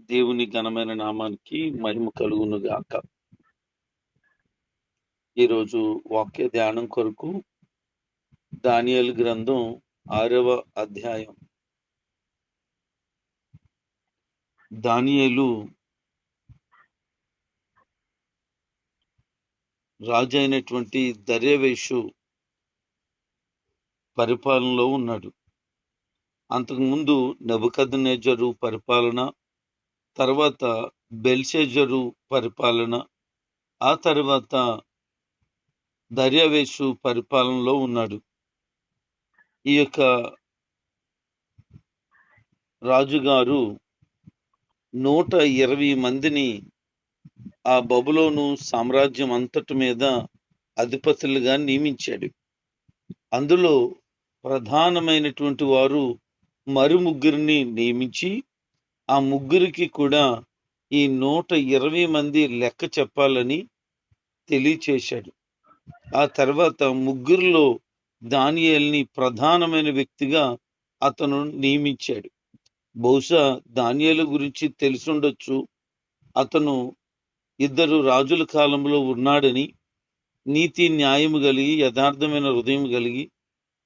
దేవుని ఘనమైన నామానికి మహిమ కలుగును గాక ఈరోజు వాక్య ధ్యానం కొరకు దానియల్ గ్రంథం ఆరవ అధ్యాయం. దానియలు రాజు అయినటువంటి దర్యవేషు పరిపాలనలో ఉన్నాడు. అంతకుముందు నెబుకద్నేజరు పరిపాలన తర్వాత బెల్షెజరు పరిపాలన ఆ తర్వాత దర్యావేషు పరిపాలనలో ఉన్నాడు. ఈ యొక్క రాజుగారు నూట ఇరవై మందిని ఆ బబులోను సామ్రాజ్యం అంతటి మీద అధిపతులుగా నియమించాడు. అందులో ప్రధానమైనటువంటి వారు మరి ముగ్గురిని నియమించి ఆ ముగ్గురికి కూడా ఈ నూట ఇరవై మంది లెక్క చెప్పాలని తెలియచేశాడు. ఆ తర్వాత ముగ్గురులో దానియల్ని ప్రధానమైన వ్యక్తిగా అతను నియమించాడు. బహుశా దానియలు గురించి తెలిసుండొచ్చు. అతను ఇద్దరు రాజుల కాలంలో ఉన్నాడని నీతి న్యాయము కలిగి యథార్థమైన హృదయం కలిగి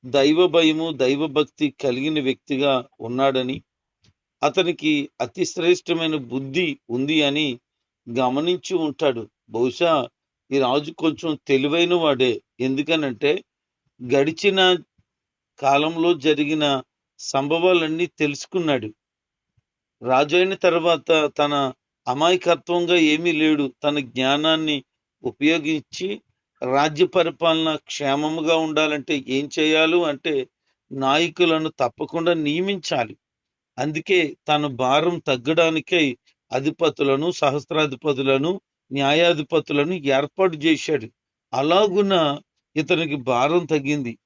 దైవ భయము దైవ భక్తి కలిగిన వ్యక్తిగా ఉన్నాడని అతనికి అతి శ్రేష్టమైన బుద్ధి ఉంది అని గమనించి ఉంటాడు. బహుశా ఈ రాజు కొంచెం తెలివైన వాడే. ఎందుకనంటే గడిచిన కాలంలో జరిగిన సంభవాలన్నీ తెలుసుకున్నాడు. రాజు అయిన తర్వాత తన అమాయకత్వంగా ఏమీ లేడు. తన జ్ఞానాన్ని ఉపయోగించి రాజ్య పరిపాలన క్షేమముగా ఉండాలంటే ఏం చేయాలి అంటే నాయకులను తప్పకుండా నియమించాలి. అందుకే తన భారం తగ్గడానికై అధిపతులను సహస్రాధిపతులను న్యాయాధిపతులను ఏర్పాటు చేశాడు. అలాగున ఇతనికి భారం తగ్గింది.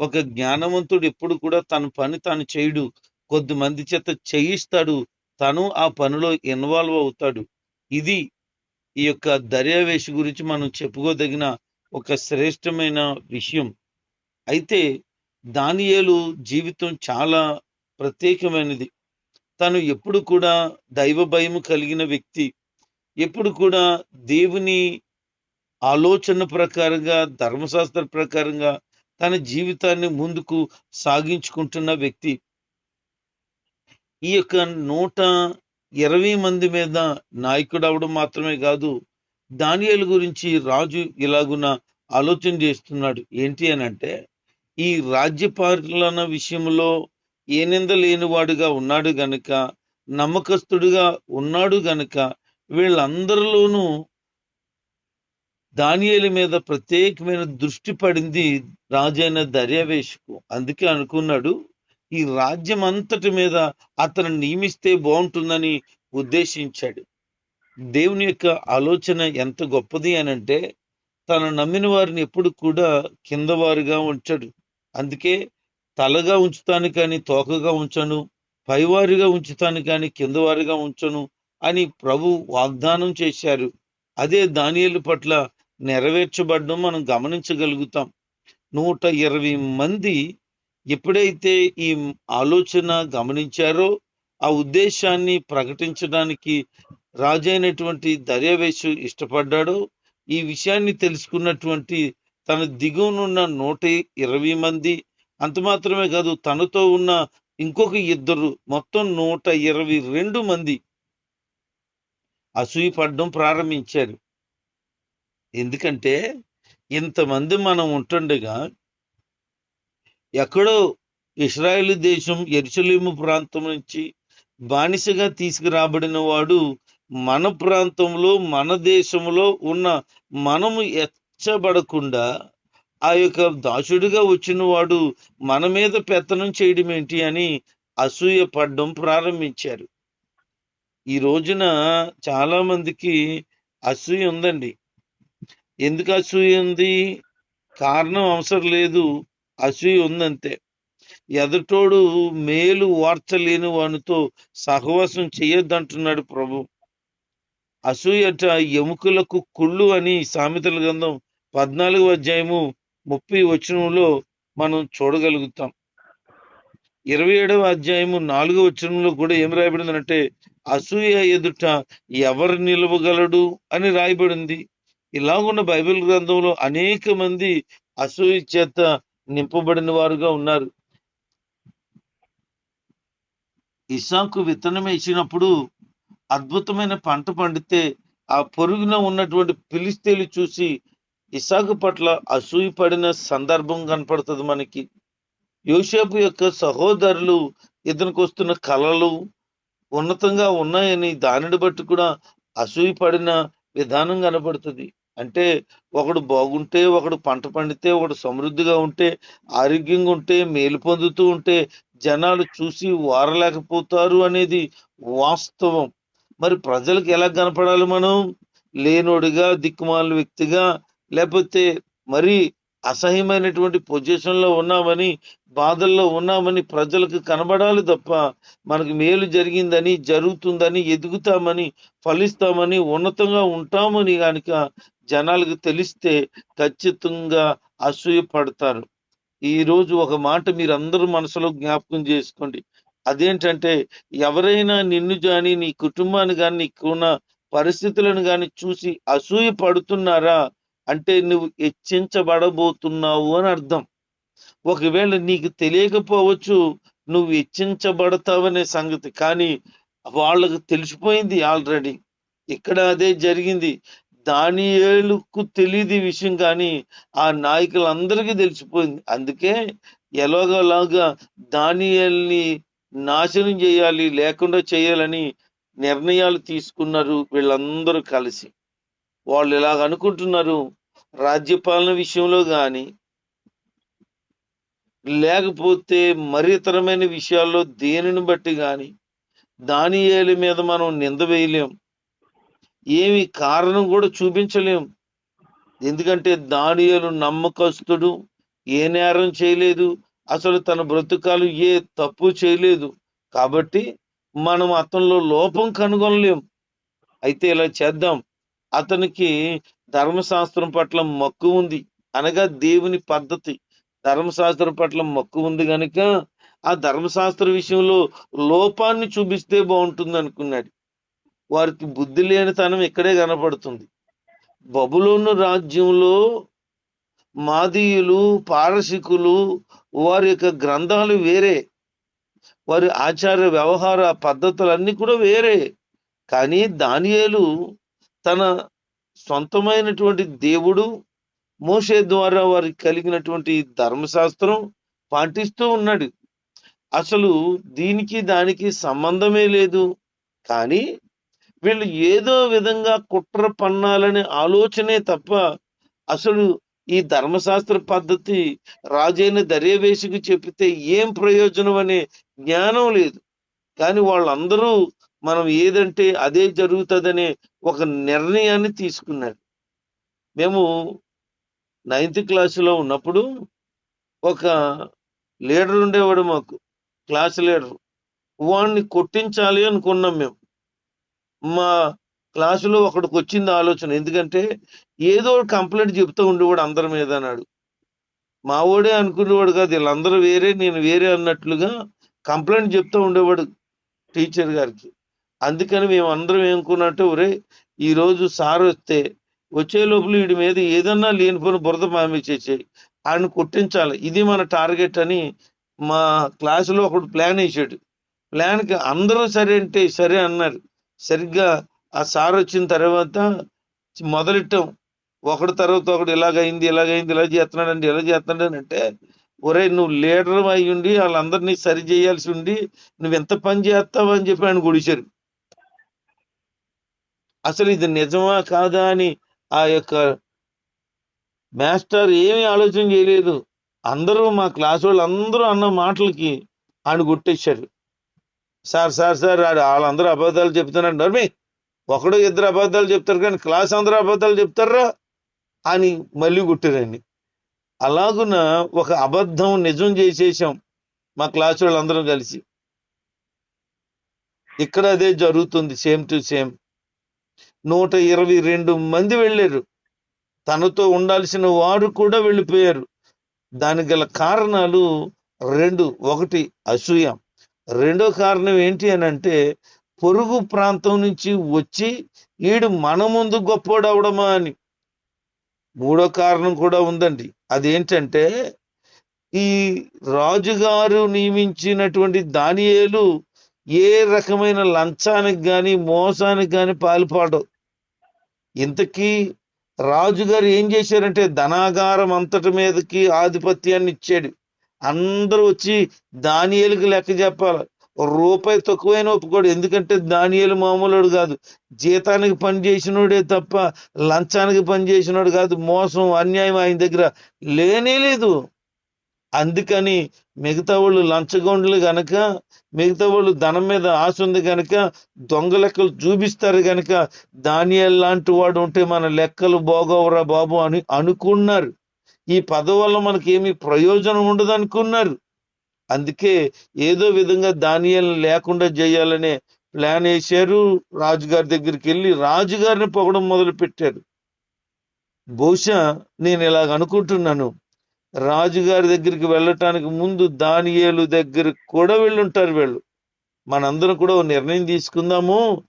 ఒక జ్ఞానవంతుడు ఎప్పుడు కూడా తన పని తాను చేయడు. కొద్ది మంది చేత చేయిస్తాడు. తను ఆ పనిలో ఇన్వాల్వ్ అవుతాడు. ఇది ఈ యొక్క దర్యావేషి గురించి మనం చెప్పుకోదగిన ఒక శ్రేష్టమైన విషయం. అయితే దానియేలు జీవితం చాలా ప్రత్యేకమైనది. తను ఎప్పుడు కూడా దైవ భయం కలిగిన వ్యక్తి. ఎప్పుడు కూడా దేవుని ఆలోచన ప్రకారంగా ధర్మశాస్త్ర ప్రకారంగా తన జీవితాన్ని ముందుకు సాగించుకుంటున్న వ్యక్తి. ఈ యొక్క నూట ఇరవై మంది మీద నాయకుడు అవడం మాత్రమే కాదు దానియాల గురించి రాజు ఇలాగున ఆలోచన చేస్తున్నాడు. ఏంటి అని అంటే ఈ రాజ్య పాలన విషయంలో ఏ నింద లేనివాడుగా ఉన్నాడు గనుక నమ్మకస్తుడుగా ఉన్నాడు గనుక వీళ్ళందరిలోనూ దానియేలు మీద ప్రత్యేకమైన దృష్టి పడింది రాజైన దర్యావేషకు. అందుకే అనుకున్నాడు ఈ రాజ్యం అంతటి మీద అతను నియమిస్తే బాగుంటుందని ఉద్దేశించాడు. దేవుని యొక్క ఆలోచన ఎంత గొప్పది అని అంటే తను నమ్మిన వారిని ఎప్పుడు కూడా కింద వారుగా ఉంచాడు. అందుకే తలగా ఉంచుతాను కానీ తోకగా ఉంచను పైవారిగా ఉంచుతాను కానీ కిందవారిగా ఉంచను అని ప్రభు వాగ్దానం చేశారు. అదే దానియేలు పట్ల నెరవేర్చబడడం మనం గమనించగలుగుతాం. నూట ఇరవై మంది ఎప్పుడైతే ఈ ఆలోచన గమనించారో ఆ ఉద్దేశాన్ని ప్రకటించడానికి రాజైనటువంటి దర్యావేశు ఇష్టపడ్డాడో ఈ విషయాన్ని తెలుసుకున్నటువంటి తన దిగువనున్న నూట ఇరవై మంది అంత మాత్రమే కాదు తనతో ఉన్న ఇంకొక ఇద్దరు మొత్తం నూట ఇరవై రెండు మంది అసూయ పడడం ప్రారంభించారు. ఎందుకంటే ఇంతమంది మనం ఉంటుండగా ఎక్కడో ఇస్రాయేల్ దేశం ఎరుసలేము ప్రాంతం నుంచి బానిసగా తీసుకురాబడిన వాడు మన ప్రాంతంలో మన దేశంలో ఉన్న మనము ఎచ్చబడకుండా ఆ యొక్క దాసుడిగా వచ్చిన వాడు మన మీద పెత్తనం చేయడం ఏంటి అని అసూయ పడడం ప్రారంభించారు. ఈ రోజున చాలా మందికి అసూయ ఉందండి. ఎందుకు అసూయ ఉంది? కారణం అవసరం లేదు. అసూయ ఉందంతే. ఎదటోడు మేలు వార్చలేని వానితో సహవాసం చేయొద్దంటున్నాడు ప్రభు. అసూయట ఎముకలకు కుళ్ళు అని సామెతల గ్రంథం పద్నాలుగు అధ్యాయము ముప్పై వచనంలో మనం చూడగలుగుతాం. ఇరవై ఏడవ అధ్యాయము నాలుగవ వచనంలో కూడా ఏం రాయబడిందంటే అసూయ ఎదుట ఎవరు నిలవగలడు? అని రాయబడింది. ఇలాగున్న బైబిల్ గ్రంథంలో అనేక మంది అసూయ చేత నింపబడిన వారుగా ఉన్నారు. ఇసాకు విత్తనం వేసినప్పుడు అద్భుతమైన పంట పండితే ఆ పొరుగున ఉన్నటువంటి పిలిస్తేలు చూసి ఇసాకు పట్ల అసూయ పడిన సందర్భం కనపడుతుంది మనకి. యోసేపు యొక్క సహోదరులు ఇతనికి వస్తున్న కళలు ఉన్నతంగా ఉన్నాయని దానిని బట్టి కూడా అసూయ పడిన విధానం కనబడుతుంది అంటే ఒకడు బాగుంటే ఒకడు పంట పండితే ఒకడు సమృద్ధిగా ఉంటే ఆరోగ్యంగా ఉంటే మేలు పొందుతూ ఉంటే జనాలు చూసి వారలేకపోతారు అనేది వాస్తవం. మరి ప్రజలకు ఎలా కనపడాలి మనం? లేనోడిగా దిక్కుమాల వ్యక్తిగా లేకపోతే మరి అసహ్యమైనటువంటి పొజిషన్లో ఉన్నామని బాధల్లో ఉన్నామని ప్రజలకు కనబడాలి తప్ప మనకు మేలు జరిగిందని జరుగుతుందని ఎదుగుతామని ఫలిస్తామని ఉన్నతంగా ఉంటామని కనుక జనాలకు తెలిస్తే ఖచ్చితంగా అసూయ పడతారు ఒక మాట మీరందరూ మనసులో జ్ఞాపకం చేసుకోండి. అదేంటంటే ఎవరైనా నిన్ను కానీ నీ కుటుంబాన్ని కానీ నీకున్న పరిస్థితులను కానీ చూసి అసూయ పడుతున్నారా అంటే నువ్వు హెచ్చించబడబోతున్నావు అని అర్థం. ఒకవేళ నీకు తెలియకపోవచ్చు నువ్వు హెచ్చించబడతావనే సంగతి. కానీ వాళ్ళకు తెలిసిపోయింది ఆల్రెడీ. ఇక్కడ అదే జరిగింది. దానియేలుకు తెలియదు విషయం కానీ ఆ నాయకులందరికీ తెలిసిపోయింది. అందుకే ఎలాగోలాగా దానియల్ని నాశనం చేయాలి లేకుండా చేయాలని నిర్ణయాలు తీసుకున్నారు వీళ్ళందరూ కలిసి. వాళ్ళు ఇలాగ అనుకుంటున్నారు రాజ్యపాలన విషయంలో కానీ లేకపోతే మరి ఇతరమైన విషయాల్లో దేనిని బట్టి కానీ దానియేలు మీద మనం నింద వేయలేం. ఏమి కారణం కూడా చూపించలేం. ఎందుకంటే దానియలు నమ్మకస్తుడు ఏ నేరం చేయలేదు అసలు తన బ్రతుకాలు ఏ తప్పు చేయలేదు. కాబట్టి మనం అతనిలో లోపం కనుగొనలేం. అయితే ఇలా చేద్దాం. అతనికి ధర్మశాస్త్రం పట్ల మక్కువ ఉంది. అనగా దేవుని పద్ధతి. ధర్మశాస్త్రం పట్ల మక్కువ ఉంది గనుక ఆ ధర్మశాస్త్ర విషయంలో లోపాన్ని చూపిస్తే బాగుంటుంది అనుకున్నాడు. వారికి బుద్ధి లేనితనం ఇక్కడే కనపడుతుంది. బబులోను రాజ్యంలో మాదీయులు పారసికులు వారి యొక్క గ్రంథాలు వేరే. వారి ఆచార వ్యవహార పద్ధతులన్నీ కూడా వేరే. కానీ దానియేలు తన సొంతమైనటువంటి దేవుడు మోషే ద్వారా వారికి కలిగినటువంటి ధర్మశాస్త్రం పాటిస్తూ ఉన్నాడు. అసలు దీనికి దానికి సంబంధమే లేదు. కానీ వీళ్ళు ఏదో విధంగా కుట్ర పన్నాలనే ఆలోచనే తప్ప అసలు ఈ ధర్మశాస్త్ర పద్ధతి రాజైన దర్యవేసికి చెప్పితే ఏం ప్రయోజనం అనే జ్ఞానం లేదు. కానీ వాళ్ళందరూ మనం ఏదంటే అదే జరుగుతుందనే ఒక నిర్ణయాన్ని తీసుకున్నాడు. మేము నైన్త్ క్లాసులో ఉన్నప్పుడు ఒక లీడర్ ఉండేవాడు మాకు క్లాస్ లీడర్. వాడిని కొట్టించాలి అనుకున్నాం మేము. మా క్లాసులో ఒకడికి వచ్చింది ఆలోచన ఎందుకంటే ఏదో కంప్లైంట్ చెప్తూ ఉండేవాడు అందరి మీద అన్నాడు. మా వాడే అనుకునేవాడు కాదు వీళ్ళందరూ వేరే నేను వేరే అన్నట్లుగా కంప్లైంట్ చెప్తూ ఉండేవాడు టీచర్ గారికి. అందుకని మేము అందరం ఏమనుకున్నట్టు ఒరే ఈరోజు సార్ వస్తే వచ్చే లోపల వీడి మీద ఏదన్నా లేనిపోయిన బురద మామిచ్చేసేయి ఆయన కొట్టించాలి. ఇది మన టార్గెట్ అని మా క్లాసులో ఒకడు ప్లాన్ వేసాడు. ప్లాన్కి అందరూ సరే అంటే సరే అన్నారు. సరిగ్గా ఆ సార్ వచ్చిన తర్వాత మొదలెట్టాం. ఒకటి తర్వాత ఒకటి ఇలాగైంది ఇలాగైంది ఇలా చేస్తున్నాడండి ఇలా చేస్తున్నాడు అంటే ఒరే నువ్వు లీడర్ అయ్యి ఉండి వాళ్ళందరినీ సరి చేయాల్సి ఉండి నువ్వు ఎంత పని చేస్తావు అని చెప్పి ఆయన గుడిచారు అసలు ఇది నిజమా కాదా అని ఆ యొక్క మాస్టర్ ఏమీ ఆలోచన చేయలేదు. అందరూ మా క్లాస్ వాళ్ళు అందరూ అన్న మాటలకి ఆయన గుట్టేశారు సార్ సార్ సార్ వాళ్ళందరూ అబద్ధాలు చెప్తున్నారు. నర్మి ఒకడు ఇద్దరు అబద్ధాలు చెప్తారు కానీ క్లాస్ అందరూ అబద్ధాలు చెప్తారా అని మళ్ళీ గుట్టారండి అలాగున ఒక అబద్ధం నిజం చేసేసాం మా క్లాస్ వాళ్ళందరం కలిసి. ఇక్కడ అదే జరుగుతుంది సేమ్ టు సేమ్. నూట ఇరవై రెండు మంది వెళ్ళారు. తనతో ఉండాల్సిన వారు కూడా వెళ్ళిపోయారు. దానికి గల కారణాలు రెండు. ఒకటి అసూయ. రెండో కారణం ఏంటి అని అంటే పొరుగు ప్రాంతం నుంచి వచ్చి ఈడు మన ముందు గొప్పోడవడమా అని. మూడో కారణం కూడా ఉందండి. అదేంటంటే ఈ రాజుగారు నియమించినటువంటి దానియేలు ఏ రకమైన లంచానికి కానీ మోసానికి కానీ పాల్పడవు. ఇంతకీ రాజుగారు ఏం చేశారంటే ధనాగారం అంతటి మీదకి ఆధిపత్యాన్ని ఇచ్చాడు. అందరూ వచ్చి దానియలకు లెక్క చెప్పాలి. రూపాయి తక్కువైన ఒప్పుకోడు. ఎందుకంటే దానియలు మామూలుడు కాదు. జీతానికి పని చేసినోడే తప్ప లంచానికి పని చేసినోడు కాదు. మోసం అన్యాయం ఆయన దగ్గర లేనే లేదు. అందుకని మిగతా వాళ్ళు లంచగొండలు గనక మిగతా వాళ్ళు ధనం మీద ఆశ ఉంది కనుక దొంగ లెక్కలు చూపిస్తారు కనుక దానియల్ లాంటి వాడు ఉంటే మన లెక్కలు బాగోవరా బాబు అని అనుకున్నారు. ఈ పదవి వల్ల మనకి ఏమి ప్రయోజనం ఉండదు అనుకున్నారు అందుకే ఏదో విధంగా దానియల్ లేకుండా చేయాలనే ప్లాన్ వేశారు. రాజుగారి దగ్గరికి వెళ్ళి రాజుగారిని పొగడం మొదలు పెట్టారు బహుశా నేను ఇలాగ అనుకుంటున్నాను. రాజుగారి దగ్గరికి వెళ్ళటానికి ముందు దానియేలు దగ్గరికి కూడా వెళ్ళుంటారు వీళ్ళు. మనందరం కూడా నిర్ణయం తీసుకుందాము.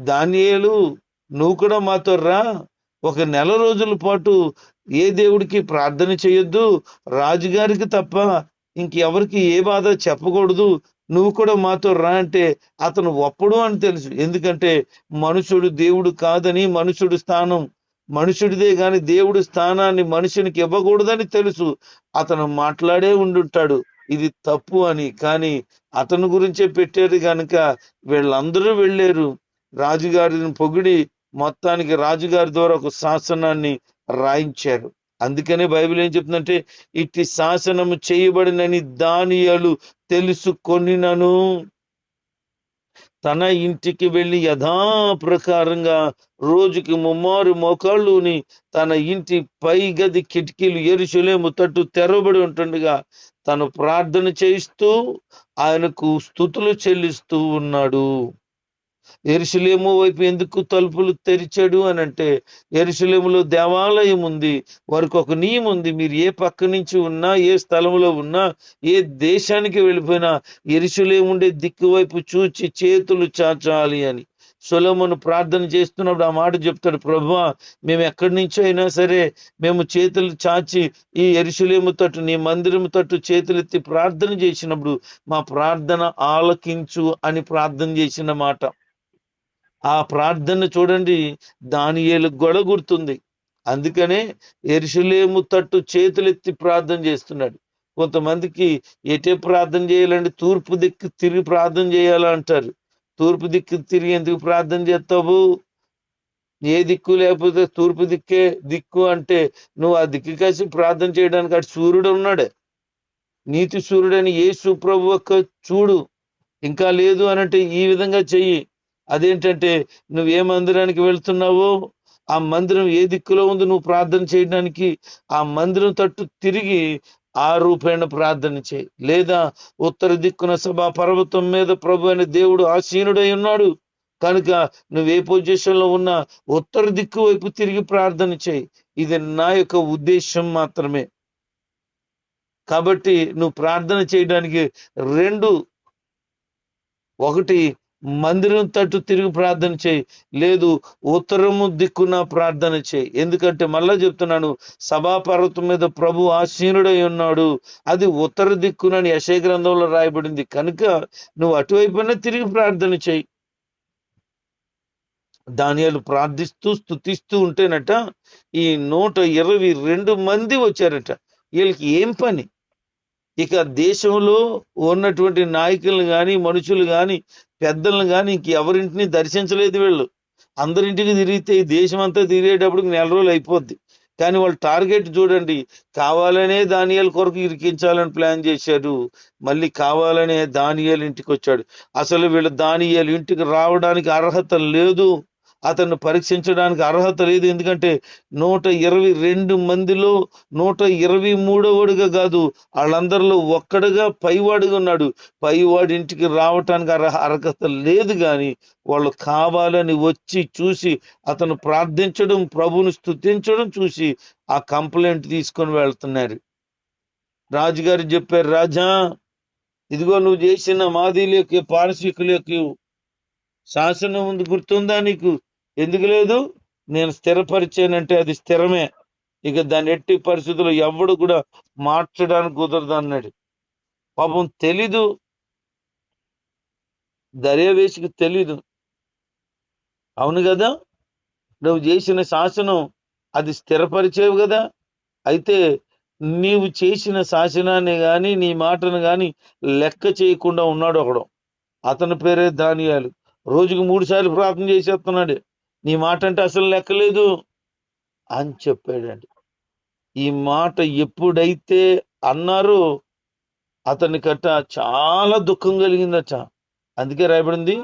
దానియేలు నువ్వు కూడా మాతో రా. ఒక నెల రోజుల పాటు ఏ దేవుడికి ప్రార్థన చేయొద్దు. రాజుగారికి తప్ప ఇంకెవరికి ఏ బాధ చెప్పకూడదు. నువ్వు కూడా మాతో రా అంటే అతను ఒప్పడు అని తెలుసు. ఎందుకంటే మనుషుడు దేవుడు కాదని మనుషుడు స్థానం. మనుషుడిదే గాని దేవుడి స్థానాన్ని మనుషునికి ఇవ్వకూడదని తెలుసు. అతను మాట్లాడే ఉండుంటాడు. ఇది తప్పు అని. కానీ అతని గురించే పెట్టారు కనుక వీళ్ళందరూ వెళ్ళారు. రాజుగారిని పొగిడి మొత్తానికి రాజుగారి ద్వారా ఒక శాసనాన్ని రాయించారు. అందుకనే బైబిల్ ఏం చెప్తుందంటే ఇట్టి శాసనము చేయబడినని దానియాలు తెలుసుకొనినను. తన ఇంటికి వెళ్ళి యథాప్రకారంగా రోజుకి ముమ్మారు మోకాళ్ళుని తన ఇంటి పై గది కిటికీలు ఎరుచులేము తట్టు తెరవబడి ఉంటుండగా తను ప్రార్థన చేయిస్తూ ఆయనకు స్థుతులు చెల్లిస్తూ ఉన్నాడు. ఎరుసలేము వైపు ఎందుకు తలుపులు తెరిచాడు అని అంటే ఎరుసలేములో దేవాలయం ఉంది వారికి ఒక నియమం ఉంది. మీరు ఏ పక్క నుంచి ఉన్నా ఏ స్థలంలో ఉన్నా ఏ దేశానికి వెళ్ళిపోయినా ఎరుసలేము ఉండే దిక్కు వైపు చూచి చేతులు చాచాలి అని. సొలమును ప్రార్థన చేస్తున్నప్పుడు ఆ మాట చెప్తాడు ప్రభా మేము ఎక్కడి నుంచో అయినా సరే మేము చేతులు చాచి ఈ ఎరుసలేము తట్టు నీ మందిరము తట్టు చేతులెత్తి ప్రార్థన చేసినప్పుడు మా ప్రార్థన ఆలకించు అని ప్రార్థన చేసిన మాట. ఆ ప్రార్థన చూడండి దానియేలు గొడ గుర్తుంది అందుకనే ఎరుసలేము తట్టు చేతులెత్తి ప్రార్థన చేస్తున్నాడు. కొంతమందికి ఎటే ప్రార్థన చేయాలంటే తూర్పు దిక్కు తిరిగి ప్రార్థన చేయాలంటారు తూర్పు దిక్కు తిరిగి ఎందుకు ప్రార్థన చేస్తావు? ఏ దిక్కు లేకపోతే తూర్పు దిక్కే దిక్కు అంటే నువ్వు ఆ దిక్కు కలిసి ప్రార్థన చేయడానికి అటు సూర్యుడు ఉన్నాడే. నీతి సూర్యుడని ఏ సుప్రభు ఒక్క చూడు. ఇంకా లేదు అనంటే ఈ విధంగా చెయ్యి. అదేంటంటే నువ్వు ఏ మందిరానికి వెళ్తున్నావో ఆ మందిరం ఏ దిక్కులో ఉంది నువ్వు ప్రార్థన చేయడానికి ఆ మందిరం తట్టు తిరిగి ఆ రూపేణ ప్రార్థన చేయి. లేదా ఉత్తర దిక్కున సభా పర్వతం మీద ప్రభు అనే దేవుడు ఆసీనుడై ఉన్నాడు. కనుక నువ్వు ఏ పొజిషన్లో ఉన్నా ఉత్తర దిక్కు వైపు తిరిగి ప్రార్థన చేయి. ఇది నా యొక్క ఉద్దేశం మాత్రమే. కాబట్టి నువ్వు ప్రార్థన చేయడానికి రెండు ఒకటి మందిరం తట్టు తిరిగి ప్రార్థన చేయి. లేదు ఉత్తరము దిక్కున ప్రార్థన చేయి. ఎందుకంటే మళ్ళా చెప్తున్నాను సభాపర్వతం మీద ప్రభు ఆసీనుడై ఉన్నాడు. అది ఉత్తర దిక్కునని యశయ గ్రంథంలో రాయబడింది. కనుక నువ్వు అటువైపునే తిరిగి ప్రార్థన చేయి. దానియాలు ప్రార్థిస్తూ స్థుతిస్తూ ఉంటేనట ఈ నూట ఇరవై రెండు మంది వచ్చారట. వీళ్ళకి ఏం పని? ఇక దేశంలో ఉన్నటువంటి నాయకులు కానీ మనుషులు కానీ పెద్దలను కానీ ఇంక ఎవరింటిని దర్శించలేదు వీళ్ళు. అందరింటికి తిరిగితే ఈ దేశం అంతా తిరిగేటప్పటికి నెల రోజులు అయిపోద్ది. కానీ వాళ్ళు టార్గెట్ చూడండి కావాలనే దానియాల కొరకు ఇరికించాలని ప్లాన్ చేశారు మళ్ళీ కావాలనే దానియాల ఇంటికి వచ్చాడు అసలు వీళ్ళు దానియాలు ఇంటికి రావడానికి అర్హత లేదు. అతన్ని పరీక్షించడానికి అర్హత లేదు. ఎందుకంటే నూట ఇరవై రెండు మందిలో నూట ఇరవై మూడవడుగా కాదు వాళ్ళందరిలో ఒక్కడుగా పైవాడుగా ఉన్నాడు. పైవాడి ఇంటికి రావటానికి అర్హ అర్హత లేదు కానీ వాళ్ళు కావాలని వచ్చి చూసి అతను ప్రార్థించడం ప్రభుని స్తుతించడం చూసి ఆ కంప్లైంట్ తీసుకొని వెళ్తున్నారు. రాజుగారు చెప్పారు రాజా ఇదిగో నువ్వు చేసిన మాదీలకు పారసీకులకు శాసనం ఉంది గుర్తుందా నీకు? ఎందుకు లేదు? నేను స్థిరపరిచానంటే అది స్థిరమే. ఇక దాని ఎట్టి పరిస్థితుల్లో ఎవడు కూడా మార్చడానికి కుదరదు అన్నాడు. పాపం తెలీదు. దర్యావేశికి తెలీదు. అవును కదా? నువ్వు చేసిన శాసనం అది స్థిరపరిచేవు కదా? అయితే నీవు చేసిన శాసనాన్ని కానీ నీ మాటను కానీ లెక్క చేయకుండా ఉన్నాడు ఒకడు. అతని పేరే దానియాలు రోజుకు మూడు సార్లు ప్రార్థన చేసేస్తున్నాడు. నీ మాట అంటే అసలు లెక్కలేదు అని చెప్పాడండి. ఈ మాట ఎప్పుడైతే అన్నారో కట్ట చాలా దుఃఖం కలిగిందట. అందుకే రాయబడింది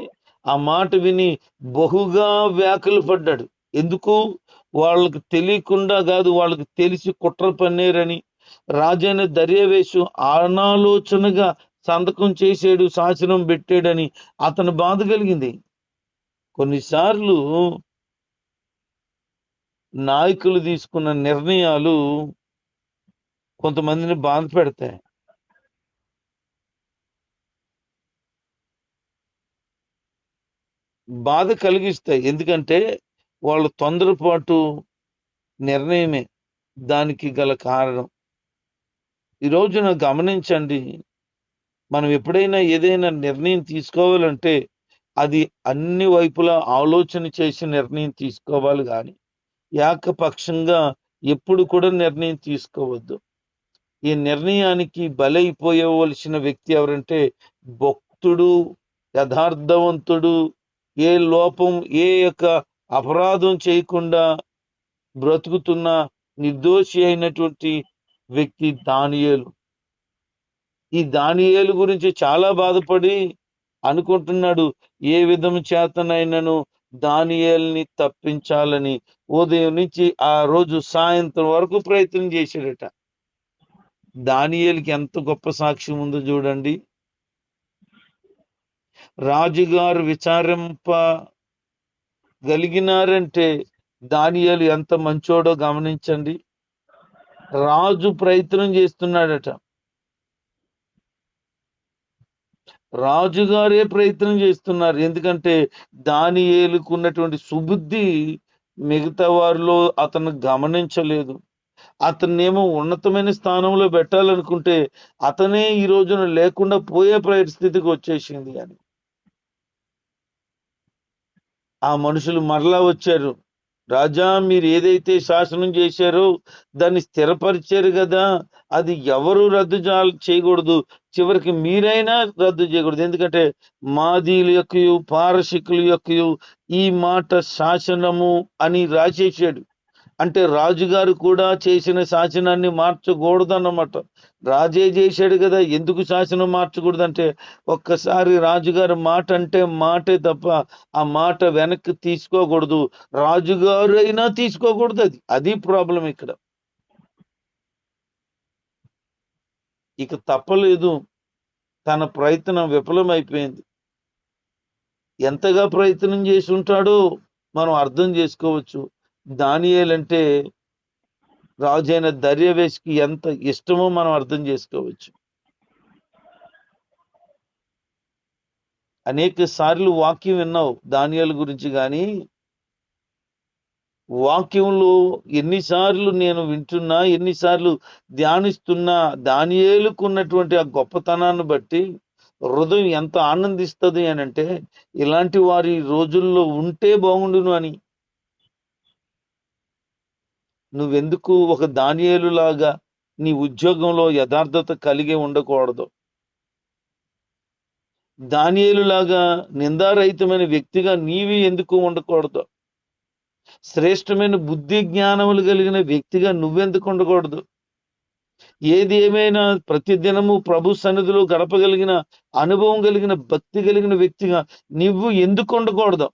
ఆ మాట విని బహుగా వ్యాకులు పడ్డాడు. ఎందుకు? వాళ్ళకి తెలియకుండా కాదు వాళ్ళకి తెలిసి కుట్ర పన్నేరని. రాజైన దర్యావేశు అనాలోచనగా సంతకం చేసాడు శాసనం పెట్టాడని అతను బాధ కలిగింది. కొన్నిసార్లు నాయకులు తీసుకున్న నిర్ణయాలు కొంతమందిని బాధ పెడతాయి. బాధ కలిగిస్తాయి. ఎందుకంటే వాళ్ళ తొందరపాటు నిర్ణయమే దానికి గల కారణం. ఈ రోజున గమనించండి. మనం ఎప్పుడైనా ఏదైనా నిర్ణయం తీసుకోవాలంటే అది అన్ని వైపులా ఆలోచన చేసి నిర్ణయం తీసుకోవాలి కానీ ఏకపక్షంగా ఎప్పుడు కూడా నిర్ణయం తీసుకోవద్దు. ఈ నిర్ణయానికి బలైపోయవలసిన వ్యక్తి ఎవరంటే భక్తుడు యథార్థవంతుడు ఏ లోపం ఏ యొక్క అపరాధం చేయకుండా బ్రతుకుతున్న నిర్దోషి అయినటువంటి వ్యక్తి దానియేలు. ఈ దానియేలు గురించి చాలా బాధపడి అనుకుంటున్నాడు ఏ విధము చేతనైనను దానియల్ని తప్పించాలని ఉదయం నుంచి ఆ రోజు సాయంత్రం వరకు ప్రయత్నం చేశాడట. దానియల్కి ఎంత గొప్ప సాక్ష్యం ఉందో చూడండి. రాజుగారు విచారింప గలిగినారంటే దానియాలు ఎంత మంచోడో గమనించండి. రాజు ప్రయత్నం చేస్తున్నాడట. రాజుగారే ప్రయత్నం చేస్తున్నారు. ఎందుకంటే దాని ఏలుకున్నటువంటి సుబుద్ధి మిగతా వారిలో అతను గమనించలేదు. అతన్నేమో ఉన్నతమైన స్థానంలో పెట్టాలనుకుంటే అతనే ఈ రోజున లేకుండా పోయే పరిస్థితికి వచ్చేసింది అని. ఆ మనుషులు మరలా వచ్చారు. రాజా మీరు ఏదైతే శాసనం చేశారో దాన్ని స్థిరపరిచారు కదా అది ఎవరు రద్దు చేయకూడదు? చివరికి మీరైనా రద్దు చేయకూడదు. ఎందుకంటే మాదీల యొక్క పారసికుల యొక్క ఈ మాట శాసనము అని రాసేసాడు. అంటే రాజుగారు కూడా చేసిన శాసనాన్ని మార్చకూడదు అన్నమాట రాజే చేశాడు కదా ఎందుకు శాసనం మార్చకూడదు అంటే ఒక్కసారి రాజుగారి మాట అంటే మాటే తప్ప ఆ మాట వెనక్కి తీసుకోకూడదు. రాజుగారు అయినా తీసుకోకూడదు అది. అది ప్రాబ్లం ఇక్కడ. ఇక తప్పలేదు. తన ప్రయత్నం విఫలమైపోయింది. ఎంతగా ప్రయత్నం చేసి ఉంటాడో మనం అర్థం చేసుకోవచ్చు. దానియేలంటే రాజైన దర్యవేష్కి ఎంత ఇష్టమో మనం అర్థం చేసుకోవచ్చు. అనేక సార్లు వాక్యం విన్నావు దానియాల గురించి కానీ వాక్యంలో ఎన్నిసార్లు నేను వింటున్నా ఎన్నిసార్లు ధ్యానిస్తున్నా దానియేలుకున్నటువంటి ఆ గొప్పతనాన్ని బట్టి హృదయం ఎంత ఆనందిస్తుంది అని అంటే ఇలాంటి వారి రోజుల్లో ఉంటే బాగుండును అని నువ్వెందుకు ఒక దానియేలులాగా నీ ఉద్యోగంలో యథార్థత కలిగి ఉండకూడదు. దానియేలులాగా నిందారహితమైన వ్యక్తిగా నీవి ఎందుకు ఉండకూడదు? శ్రేష్టమైన బుద్ధి జ్ఞానములు కలిగిన వ్యక్తిగా నువ్వెందుకు ఉండకూడదు? ఏది ఏమైనా ప్రతి దినము ప్రభు సన్నిధిలో గడపగలిగిన అనుభవం కలిగిన భక్తి కలిగిన వ్యక్తిగా నువ్వు ఎందుకు ఉండకూడదు?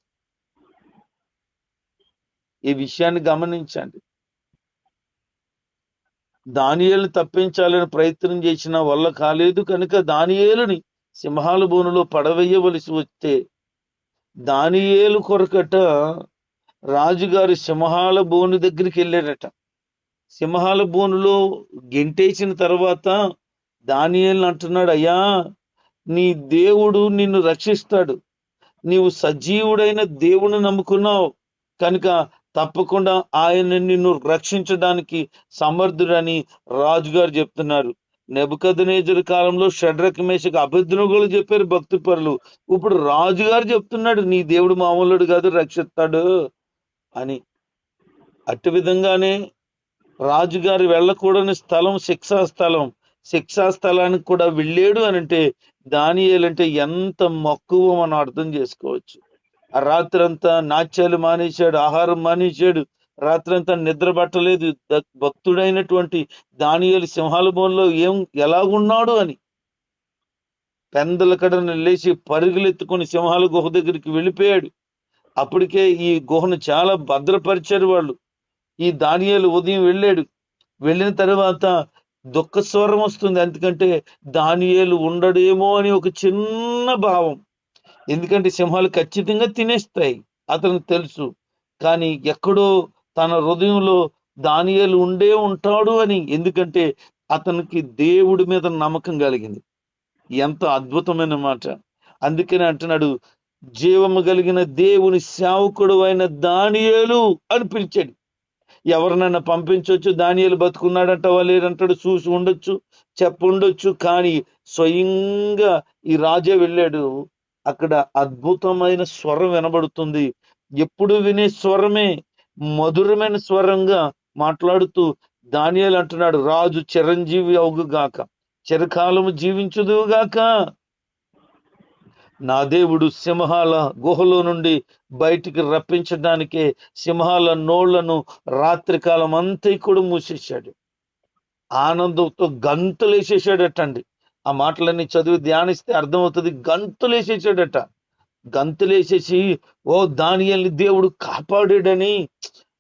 ఈ విషయాన్ని గమనించండి. దానియేలుని తప్పించాలని ప్రయత్నం చేసిన వల్ల కాలేదు కనుక దానియేలుని సింహాల బోనులో పడవేయవలసి వస్తే దానియేలు కొరకట రాజుగారి సింహాల బోను దగ్గరికి వెళ్ళాడట సింహాల బోనులో గెంటేసిన తర్వాత దానియేలు అంటున్నాడు అయ్యా నీ దేవుడు నిన్ను రక్షిస్తాడు. నీవు సజీవుడైన దేవుని నమ్ముకున్నావు. కనుక తప్పకుండా ఆయన నిన్ను రక్షించడానికి సమర్థుడని రాజుగారు చెప్తున్నారు. నెబదనేజర్ కాలంలో షడ్రక్ మేషకు చెప్పారు భక్తి పరులు ఇప్పుడు రాజుగారు చెప్తున్నాడు నీ దేవుడు మామూలుడు కాదు రక్షిస్తాడు అని. అట్టి విధంగానే రాజుగారు వెళ్ళకూడని స్థలం శిక్షా స్థలం. శిక్షా స్థలానికి కూడా వెళ్ళాడు అని అంటే దానియేలంటే ఎంత మక్కువ మనం అర్థం చేసుకోవచ్చు. ఆ రాత్రంతా నాట్యాలు మానేశాడు ఆహారం మానేశాడు. రాత్రంతా నిద్ర పట్టలేదు. భక్తుడైనటువంటి దానియలు సింహాల బోన్లో ఏం ఎలాగున్నాడు అని. పెందల కడను లేచి పరుగులెత్తుకుని సింహాల గుహ దగ్గరికి వెళ్ళిపోయాడు. అప్పటికే ఈ గుహను చాలా భద్రపరిచారు వాళ్ళు. ఈ దానియేలు ఉదయం వెళ్ళాడు. వెళ్ళిన తర్వాత దుఃఖ స్వరం వస్తుంది. ఎందుకంటే దానియేలు ఉండడేమో అని ఒక చిన్న భావం. ఎందుకంటే సింహాలు ఖచ్చితంగా తినేస్తాయి. అతనికి తెలుసు. కానీ ఎక్కడో తన హృదయంలో దానియాలు ఉండే ఉంటాడు అని ఎందుకంటే అతనికి దేవుడి మీద నమ్మకం కలిగింది. ఎంత అద్భుతమైన మాట. అందుకని అంటున్నాడు జీవము కలిగిన దేవుని సేవకుడు అయిన దానియేలు అని పిలిచాడు. ఎవరినైనా పంపించవచ్చు దానియేలు బతుకున్నాడంట లేదంటాడు చూసి ఉండొచ్చు చెప్పుండొచ్చు కానీ స్వయంగా ఈ రాజే వెళ్ళాడు. అక్కడ అద్భుతమైన స్వరం వినబడుతుంది. ఎప్పుడు వినే స్వరమే మధురమైన స్వరంగా మాట్లాడుతూ దానియాలు అంటున్నాడు రాజు చిరంజీవి అవుగుగాక చిరకాలము జీవించుదుగాక నా దేవుడు సింహాల గుహలో నుండి బయటికి రప్పించడానికే సింహాల నోళ్ళను రాత్రికాలం అంతా కూడా మూసేశాడు. ఆనందంతో గంతులు వేసేసాడటండి ఆ మాటలన్నీ చదివి ధ్యానిస్తే అర్థమవుతుంది. గంతులేసేసాడట గంతులేసేసి ఓ దానియల్ని దేవుడు కాపాడాడని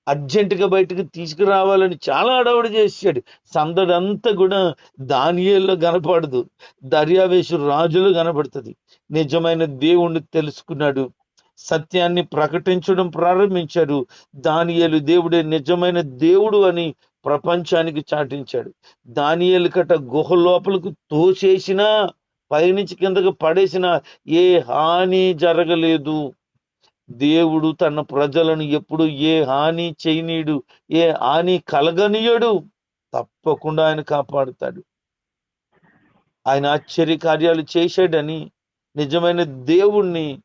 అర్జెంటుగా బయటకు తీసుకురావాలని చాలా అడవడి చేశాడు. సందడంతా కూడా దానియల్లో కనపడదు. దర్యావేశు రాజులు కనపడుతుంది. నిజమైన దేవుణ్ణి తెలుసుకున్నాడు. సత్యాన్ని ప్రకటించడం ప్రారంభించారు. దానియలు దేవుడే నిజమైన దేవుడు అని ప్రపంచానికి చాటించాడు. దానియలు కట గుహ లోపలకు తోసేసినా పైనుంచి కిందకు పడేసినా ఏ హాని జరగలేదు. దేవుడు తన ప్రజలను ఎప్పుడు ఏ హాని చేయనీయుడు ఏ హాని కలగనీయడు. తప్పకుండా ఆయన కాపాడుతాడు. ఆయన ఆశ్చర్య కార్యాలు చేశాడని నిజమైన దేవుణ్ణి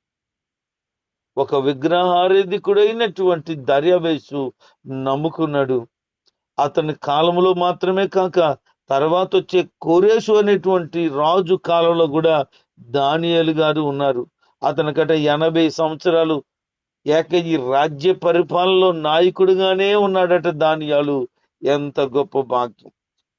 ఒక విగ్రహారాధికుడైనటువంటి దర్యావేసు నమ్ముకున్నాడు. అతని కాలంలో మాత్రమే కాక తర్వాత వచ్చే కోరేషు అనేటువంటి రాజు కాలంలో కూడా దానియలు గారు ఉన్నారు. అతనికట ఎనభై సంవత్సరాలు ఏక ఈ రాజ్య పరిపాలనలో నాయకుడిగానే ఉన్నాడట దానియాలు. ఎంత గొప్ప భాగ్యం.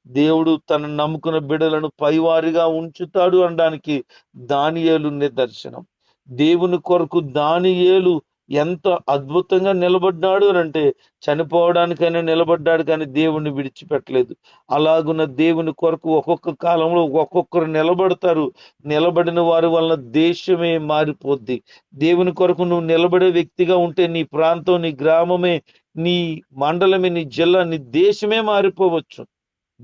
దేవుడు తన నమ్ముకున్న బిడలను పైవారిగా ఉంచుతాడు అనడానికి దానియేలు నిదర్శనం దేవుని కొరకు దానియేలు ఎంత అద్భుతంగా నిలబడ్డాడు అని అంటే చనిపోవడానికైనా నిలబడ్డాడు కానీ దేవుణ్ణి విడిచిపెట్టలేదు. అలాగున్న దేవుని కొరకు ఒక్కొక్క కాలంలో ఒక్కొక్కరు నిలబడతారు. నిలబడిన వారి వలన దేశమే మారిపోద్ది. దేవుని కొరకు నువ్వు నిలబడే వ్యక్తిగా ఉంటే నీ ప్రాంతం నీ గ్రామమే నీ మండలమే నీ జిల్లా నీ దేశమే మారిపోవచ్చు.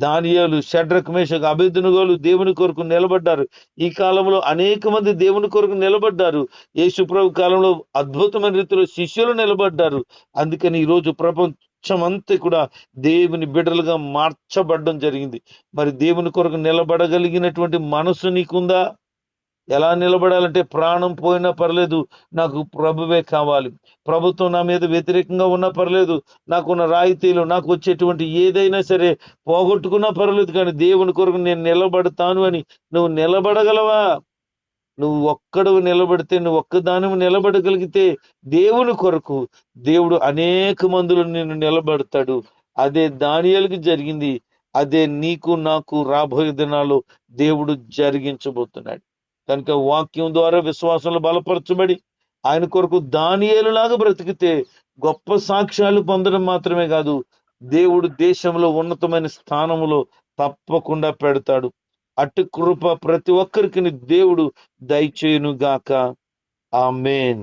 దానియాలు షడ్రక్ మేషకు అభిధనుగోలు దేవుని కొరకు నిలబడ్డారు. ఈ కాలంలో అనేక మంది దేవుని కొరకు నిలబడ్డారు. యేసుప్రభు కాలంలో అద్భుతమైన రీతిలో శిష్యులు నిలబడ్డారు. అందుకని ఈ రోజు ప్రపంచమంతా కూడా దేవుని బిడ్డలుగా మార్చబడడం జరిగింది. మరి దేవుని కొరకు నిలబడగలిగినటువంటి మనసు నీకుందా? ఎలా నిలబడాలంటే ప్రాణం పోయినా పర్లేదు నాకు ప్రభువే కావాలి. ప్రభుత్వం నా మీద వ్యతిరేకంగా ఉన్నా పర్లేదు నాకున్న రాయితీలు నాకు వచ్చేటువంటి ఏదైనా సరే పోగొట్టుకున్నా పర్లేదు కానీ దేవుని కొరకు నేను నిలబడతాను అని నువ్వు నిలబడగలవా? నువ్వు ఒక్కడు నిలబడితే నువ్వు ఒక్కదాని నిలబడగలిగితే దేవుని కొరకు దేవుడు అనేక మందులు నిన్ను నిలబడతాడు. అదే దానియాలకి జరిగింది అదే నీకు నాకు రాబోయే దినాల్లో దేవుడు జరిగించబోతున్నాడు. కనుక వాక్యం ద్వారా విశ్వాసంలో బలపరచబడి ఆయన కొరకు దానియేలులాగా బ్రతికితే గొప్ప సాక్ష్యాలు పొందడం మాత్రమే కాదు దేవుడు దేశంలో ఉన్నతమైన స్థానములో తప్పకుండా పెడతాడు. అటు కృప ప్రతి ఒక్కరికి దేవుడు దయచేయునుగాక. గాక మేన్